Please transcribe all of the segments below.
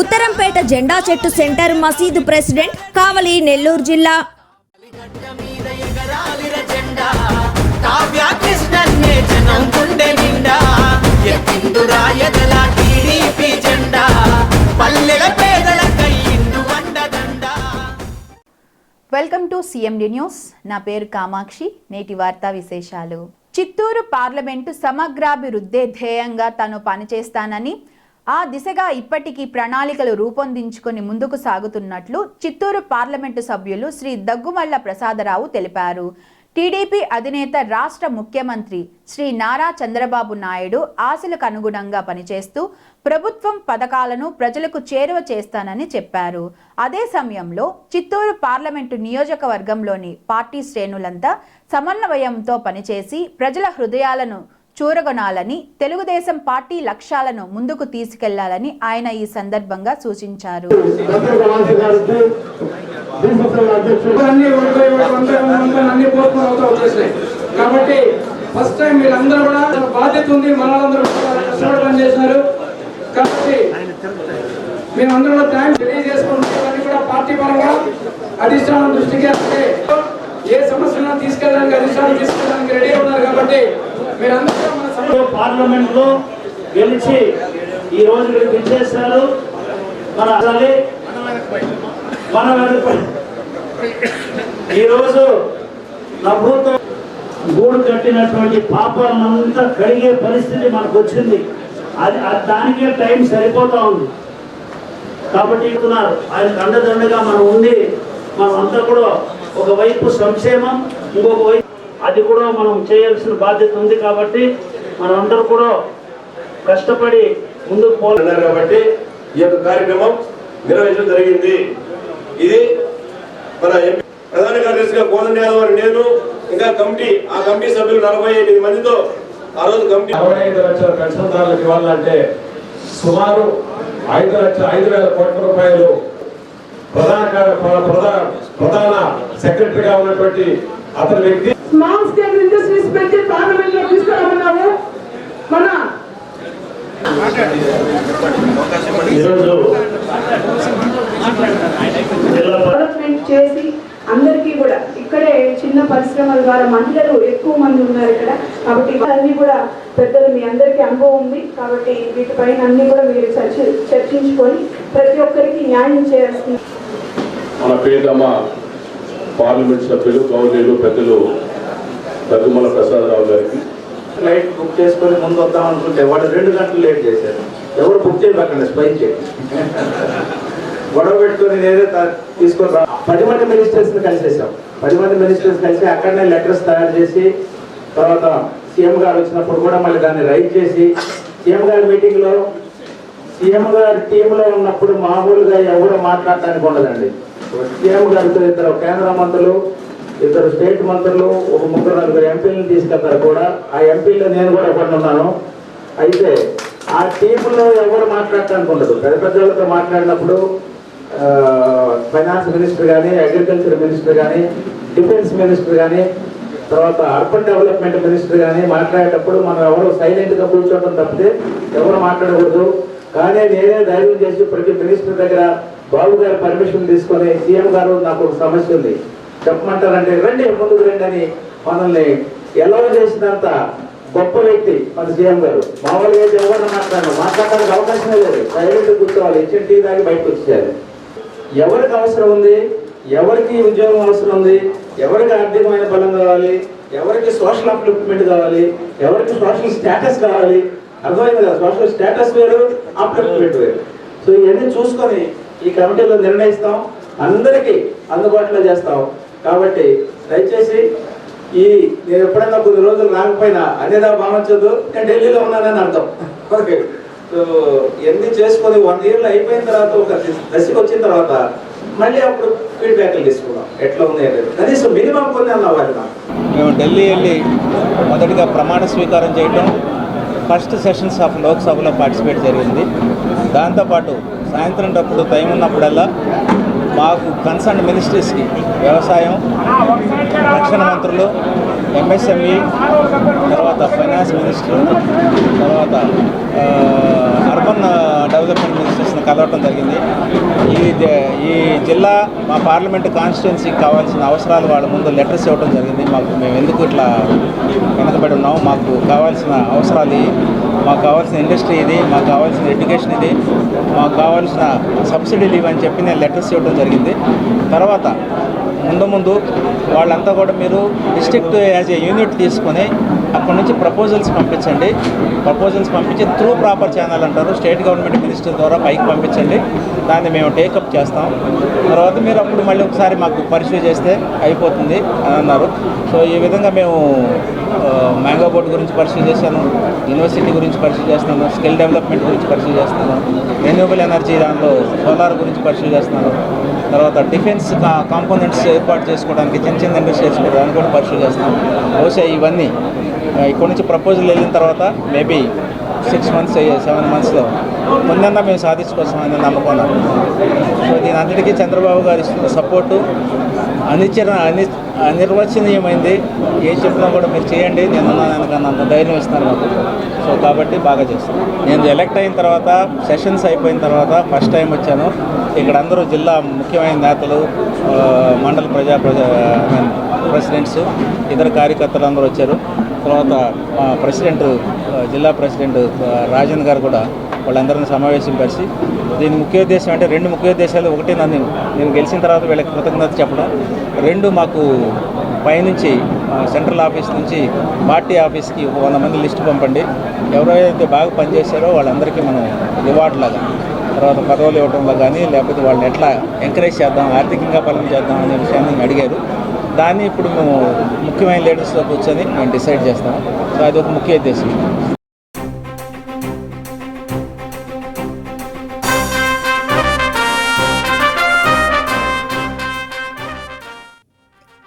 ఉత్తరంపేట జెండా చెట్టు సెంటర్ మసీదు ప్రెసిడెంట్ కావలి నెల్లూరు జిల్లా. Welcome to CMD news. నా పేరు కామాక్షి. నేటి వార్తా విశేషాలు. చిత్తూరు పార్లమెంటు సమగ్రాభివృద్ధే ధ్యేయంగా తాను పనిచేస్తానని ఆ దిశగా ఇప్పటికీ ప్రణాళికలు రూపొందించుకొని ముందుకు సాగుతున్నట్లు చిత్తూరు పార్లమెంటు సభ్యులు శ్రీ దగ్గుమల్ల ప్రసాదరావు తెలిపారు. టీడీపీ అధినేత రాష్ట్ర ముఖ్యమంత్రి శ్రీ నారా చంద్రబాబు నాయుడు ఆశలకు అనుగుణంగా పనిచేస్తూ ప్రభుత్వం పథకాలను ప్రజలకు చేరువ చేస్తానని చెప్పారు. అదే సమయంలో చిత్తూరు పార్లమెంటు నియోజకవర్గంలోని పార్టీ శ్రేణులంతా సమన్వయంతో పనిచేసి ప్రజల హృదయాలను చూరగొనాలని తెలుగుదేశం పార్టీ లక్ష్యాలను ముందుకు తీసుకెళ్ళాలని ఆయన ఈ సందర్భంగా సూచించారు. కాబట్టి ఫస్ట్ టైం కూడా బాధ్యత ఉంది కష్టపడి పనిచేసినారు కాబట్టి మేమందరూ కూడా థ్యాంక్స్ తెలియజేసుకుంటున్నాం కూడా పార్టీ పరంగా అధిష్టానం దృష్టికి ఏ సమస్యలను తీసుకెళ్ళడానికి అధిష్టానం తీసుకెళ్ళడానికి రెడీ ఉన్నారు కాబట్టి మీరందరూ మన పార్లమెంట్లో గెలిచి ఈ రోజు మీరు విచ్చేశారు మన మన ఈరోజు ప్రభుత్వం గూడు కట్టినటువంటి పాపాలంతా కడిగే పరిస్థితి మనకు వచ్చింది. అది దానికే టైం సరిపోతా ఉంది. కాబట్టి ఇస్తున్నారు ఆయన అండదండగా మనం ఉంది మనం అంతా కూడా ఒకవైపు సంక్షేమం ఇంకొక వైపు అది కూడా మనం చేయాల్సిన బాధ్యత ఉంది కాబట్టి మనం అందరూ కూడా కష్టపడి ముందుకు పోవాలి. అన్నారు కాబట్టి ఈ యొక్క కార్యక్రమం నిర్వహించడం జరిగింది. ఇది మన ప్రధాన కార్యదర్శిగా కోదండ యాదవ్ గారు నేను ఇంకా కమిటీ ఆ కమిటీ సభ్యులు నలభై ఎనిమిది మందితో ఆ రోజు కమిటీ అరవై ఐదు లక్షల పెన్షన్దారులకు ఇవ్వాలంటే సుమారు ఐదు లక్షల ఐదు వేల కోట్ల రూపాయలు ప్రధాన ప్రధాన ప్రధాన సెక్రటరీగా ఉన్నటువంటి అతని వ్యక్తి. స్మాల్ స్కేల్ ఇండస్ట్రీస్ పెట్టి పార్లమెంట్లో తీసుకురామన్నాము మన ఈరోజు డెవలప్మెంట్ చేసి అందరికీ కూడా ఇక్కడే చిన్న పరిశ్రమల ద్వారా మహిళలు ఎక్కువ మంది ఉన్నారు ఇక్కడ. కాబట్టి అన్ని కూడా పెద్దలు మీ అందరికీ అనుభవం ఉంది. కాబట్టి వీటిపైన అన్ని కూడా మీరు చర్చ చర్చించుకొని ప్రతి ఒక్కరికి న్యాయం చేయాల్సింది. మన పేదమ్మ పార్లమెంట్ సభ్యులు గౌరవులు పెద్దలు దగ్గుమల ప్రసాదరావు గారికి. ఫ్లైట్ బుక్ చేసుకొని ముందు వద్దాం అనుకుంటే వాడు రెండు గంటలు లేట్ చేశారు ఎవరు బుక్ చేయకండి స్పై చేయండి గొడవ పెట్టుకొని నేనే తీసుకొని రా. పది మంది మినిస్టర్స్ని కలిసేసాం పది మంది మినిస్టర్స్ కలిసి అక్కడనే లెటర్స్ తయారు చేసి తర్వాత సీఎం గారు వచ్చినప్పుడు కూడా మళ్ళీ దాన్ని రైట్ చేసి సీఎం గారి మీటింగ్లో సీఎం గారి టీంలో ఉన్నప్పుడు మామూలుగా ఎవరు మాట్లాడటానికి ఉండదండి. సీఎం గారితో ఇద్దరు కేంద్ర మంత్రులు ఇద్దరు స్టేట్ మంత్రులు ఒక ముగ్గురు నలుగురు ఎంపీలను తీసుకెళ్తారు కూడా. ఆ ఎంపీలో నేను కూడా ఒకటి అయితే ఆ టీంలో ఎవరు మాట్లాడటానికి ఉండదు. పెద్ద పెద్దలతో మాట్లాడినప్పుడు ఫైనాన్స్ మినిస్టర్ కానీ అగ్రికల్చర్ మినిస్టర్ కానీ డిఫెన్స్ మినిస్టర్ కానీ తర్వాత అర్బన్ డెవలప్మెంట్ మినిస్టర్ కానీ మాట్లాడేటప్పుడు మనం ఎవరు సైలెంట్గా కూర్చోవడం తప్పితే ఎవరు మాట్లాడకూడదు. కానీ నేనే ధైర్యం చేసి ప్రతి మినిస్టర్ దగ్గర బాబు గారి పర్మిషన్ తీసుకొని సీఎం గారు నాకు ఒక సమస్య ఉంది. చెప్పమంటారంటే రండి ముందుకు రండి అని మనల్ని ఎలా చేసినంత గొప్ప వ్యక్తి మన సీఎం గారు. మామూలుగా అయితే ఎవరు మాట్లాడారు. మాట్లాడడానికి అవకాశమే లేదు. సైలెంట్ కూర్చోవాలి. ఇచ్చిన టీ తాగి బయటకు వచ్చేయాలి. ఎవరికి అవసరం ఉంది? ఎవరికి ఉద్యోగం అవసరం ఉంది? ఎవరికి ఆర్థికమైన బలం కావాలి? ఎవరికి సోషల్ అప్లిప్మెంట్ కావాలి? ఎవరికి సోషల్ స్టేటస్ కావాలి? అర్థమైంది కదా? సోషల్ స్టేటస్ వేరు అప్లిప్మెంట్ వేరు. సో ఇవన్నీ చూసుకొని ఈ కమిటీలో నిర్ణయిస్తాం అందరికీ అందుబాటులో చేస్తాం. కాబట్టి దయచేసి ఈ నేను ఎప్పుడైనా కొద్ది రోజులు రాకపోయినా అనేదా భావించదు నేను ఢిల్లీలో ఉన్నానని అర్థం. ఓకే. సో ఎన్ని చేసుకొని వన్ ఇయర్లో అయిపోయిన తర్వాత ఒక దశకి వచ్చిన తర్వాత మళ్ళీ అప్పుడు ఫీడ్బ్యాక్లు తీసుకున్నాం ఎట్లా ఉంది అనేది కనీసం మినిమం కొన్ని అన్న అవ్వాలి మేము ఢిల్లీ వెళ్ళి మొదటిగా ప్రమాణ స్వీకారం చేయటం ఫస్ట్ సెషన్స్ ఆఫ్ లోక్సభలో పార్టిసిపేట్ జరిగింది. దాంతోపాటు సాయంత్రం టప్పుడు టైం ఉన్నప్పుడల్లా మాకు కన్సర్న్ మినిస్ట్రీస్కి వ్యవసాయం రక్షణ మంత్రులు ఎంఎస్ఎంఈ తర్వాత ఫైనాన్స్ మినిస్టర్ తర్వాత అర్బన్ డెవలప్మెంట్ మినిస్టర్స్ని కలవటం జరిగింది. ఈ జ- ఈ జిల్లా మా పార్లమెంట్ కాన్స్టిట్యున్సీకి కావాల్సిన అవసరాలు వాళ్ళ ముందు లెటర్స్ ఇవ్వడం జరిగింది. మాకు మేము ఎందుకు ఇట్లా వెనకబడి ఉన్నాము మాకు కావాల్సిన అవసరాలు మాకు కావాల్సిన ఇండస్ట్రీ ఇది మాకు కావాల్సిన ఎడ్యుకేషన్ ఇది మాకు కావాల్సిన సబ్సిడీలు లీవ్ అని చెప్పి నేను లెటర్స్ ఇవ్వడం జరిగింది. తర్వాత ముందు ముందు వాళ్ళంతా కూడా మీరు డిస్ట్రిక్ట్ యాజ్ ఏ యూనిట్ తీసుకొని అక్కడి నుంచి ప్రపోజల్స్ పంపించండి. ప్రపోజల్స్ పంపించి త్రూ ప్రాపర్ ఛానల్ అంటారు. స్టేట్ గవర్నమెంట్ మినిస్టర్ ద్వారా పైకి పంపించండి. దాన్ని మేము టేకప్ చేస్తాం. తర్వాత మీరు అప్పుడు మళ్ళీ ఒకసారి మాకు పరిశీలి చేస్తే అయిపోతుంది అని అన్నారు. సో ఈ విధంగా మేము మ్యాంగో బోర్డు గురించి పరిశీలి చేశాను యూనివర్సిటీ గురించి పరిశీలి చేస్తున్నాను స్కిల్ డెవలప్మెంట్ గురించి పరిశీలి చేస్తున్నాను రెన్యూబుల్ ఎనర్జీ దాంట్లో సోలార్ గురించి పరిశీలి చేస్తున్నాను తర్వాత డిఫెన్స్ కాంపోనెంట్స్ ఏర్పాటు చేసుకోవడానికి చిన్న చిన్న ఇండస్ట్రీస్ దాన్ని కూడా పరిశీలి చేస్తున్నాను బహుశా ఇవన్నీ ఆ, ఇక్కడి నుంచి ప్రపోజల్ వెళ్ళిన తర్వాత మేబీ సిక్స్ మంత్స్ సెవెన్ మంత్స్లో ముందన్నా మేము సాధించుకోవచ్చమని అని నాకు. సో దీని అంతటికీ చంద్రబాబు గారి సపోర్టు అనిచర అని అనిర్వచనీయమైంది. ఏ చెప్పినా కూడా మీరు చేయండి. నేను వెనకన్నా అంత ధైర్యం ఇస్తున్నారు నాకు సో కాబట్టి బాగా చేస్తాను నేను ఎలక్ట్ అయిన తర్వాత సెషన్స్ అయిపోయిన తర్వాత ఫస్ట్ టైం వచ్చాను. ఇక్కడ అందరూ జిల్లా ముఖ్యమైన నేతలు మండల ప్రజా ప్రజా ప్రెసిడెంట్స్ ఇతర కార్యకర్తలు అందరూ వచ్చారు. తర్వాత ప్రెసిడెంట్ జిల్లా ప్రెసిడెంట్ రాజన్ గారు కూడా వాళ్ళందరినీ సమావేశపరిచి దీని ముఖ్య ఉద్దేశం అంటే రెండు ముఖ్య ఉద్దేశాలు. ఒకటి నన్ను నేను గెలిచిన తర్వాత వీళ్ళకి కృతజ్ఞత చెప్పడం. రెండు మాకు పైనుంచి సెంట్రల్ ఆఫీస్ నుంచి పార్టీ ఆఫీస్కి ఒక వంద మంది లిస్ట్ పంపండి. ఎవరైతే బాగా పనిచేశారో వాళ్ళందరికీ మనం రివార్డ్ లాగా తర్వాత పదవులు ఇవ్వడంలో కానీ లేకపోతే వాళ్ళని ఎట్లా ఎంకరేజ్ చేద్దాం ఆర్థికంగా బలం చేద్దాం అనే విషయాన్ని అడిగారు. దాన్ని ఇప్పుడు మేము ముఖ్యమైన లీడర్స్లో కూర్చొని మేము డిసైడ్ చేస్తాం. సో అది ఒక ముఖ్య ఉద్దేశం.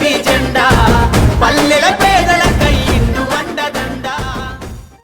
వైసీపీ జెండా పల్లెలపై